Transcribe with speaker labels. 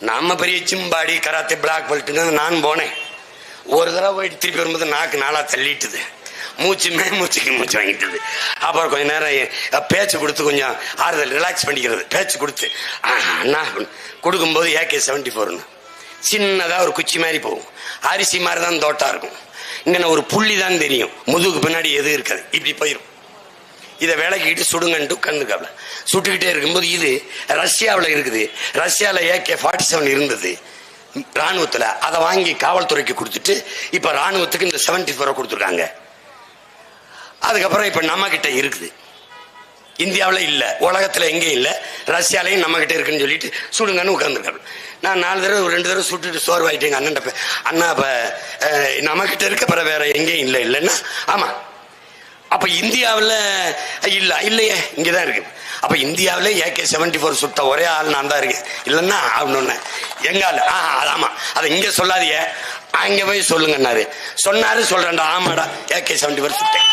Speaker 1: நம்ம பெரிய சிம்பாடி karate black பெல்ட்டுன்னு நான் போனேன். ஒரு தடவை போயிட்டு திருப்பி வரும்போது நாக்கு நாளாக தள்ளிட்டுது. மூச்சு மே மூச்சுக்கு மூச்சு வாங்கிட்டுது. அப்புறம் கொஞ்ச நேரம் பேச்சு கொடுத்து கொஞ்சம் ஆறுதல் ரிலாக்ஸ் பண்ணிக்கிறது. பேச்சு கொடுத்து ஆஹ், அண்ணா கொடுக்கும்போது ஏகே செவன்டி ஃபோர்னு சின்னதாக ஒரு குச்சி மாதிரி போகும். அரிசி மாதிரி தான் தோட்டா இருக்கும். இங்கே ஒரு புள்ளி தான் தெரியும். முதுகுக்கு பின்னாடி எதுவும் இருக்காது. இப்படி போயிடும் இதை விளக்கிட்டு சுடுங்கன்ட்டு உட்காந்துக்காப்ல சுட்டுக்கிட்டே இருக்கும்போது இது ரஷ்யாவில் இருக்குது. ரஷ்யாவில் ஏகே ஃபார்ட்டி செவன் இருந்தது. ராணுவத்தில் அதை வாங்கி காவல்துறைக்கு கொடுத்துட்டு இப்போ ராணுவத்துக்கு இந்த செவன்டி ஃபோரை கொடுத்துருக்காங்க. அதுக்கப்புறம் இப்போ நம்மக்கிட்ட இருக்குது. இந்தியாவில் இல்லை. உலகத்தில் எங்கேயும் இல்லை. ரஷ்யாலையும் நம்மக்கிட்ட இருக்குன்னு சொல்லிட்டு சுடுங்கன்னு உட்காந்துருக்காரு நான் நாலு தடவை ஒரு ரெண்டு தடவை சுட்டுட்டு சோர்வாயிட்டு எங்கள் அண்ணன் அண்ணா இப்போ நம்மக்கிட்ட இருக்க பிற வேற எங்கேயும் இல்லை இல்லைன்னா ஆமாம் அப்ப இந்தியாவில் இல்ல இல்லையே இங்கதான் இருக்கு. அப்ப இந்தியாவிலே ஏகே செவன்டி ஃபோர் சுட்ட ஒரே ஆள் நான் தான் இருக்கேன். இல்லைன்னா அப்படின்னு எங்க ஆள்? ஆ ஆமா. அதை இங்க சொல்லாதீங்க. அங்க போய் சொல்லுங்கன்னாரு. சொன்னாரு சொல்றேன்டா. ஆமாடா ஏகே செவன்டி ஃபோர் சுட்டேன்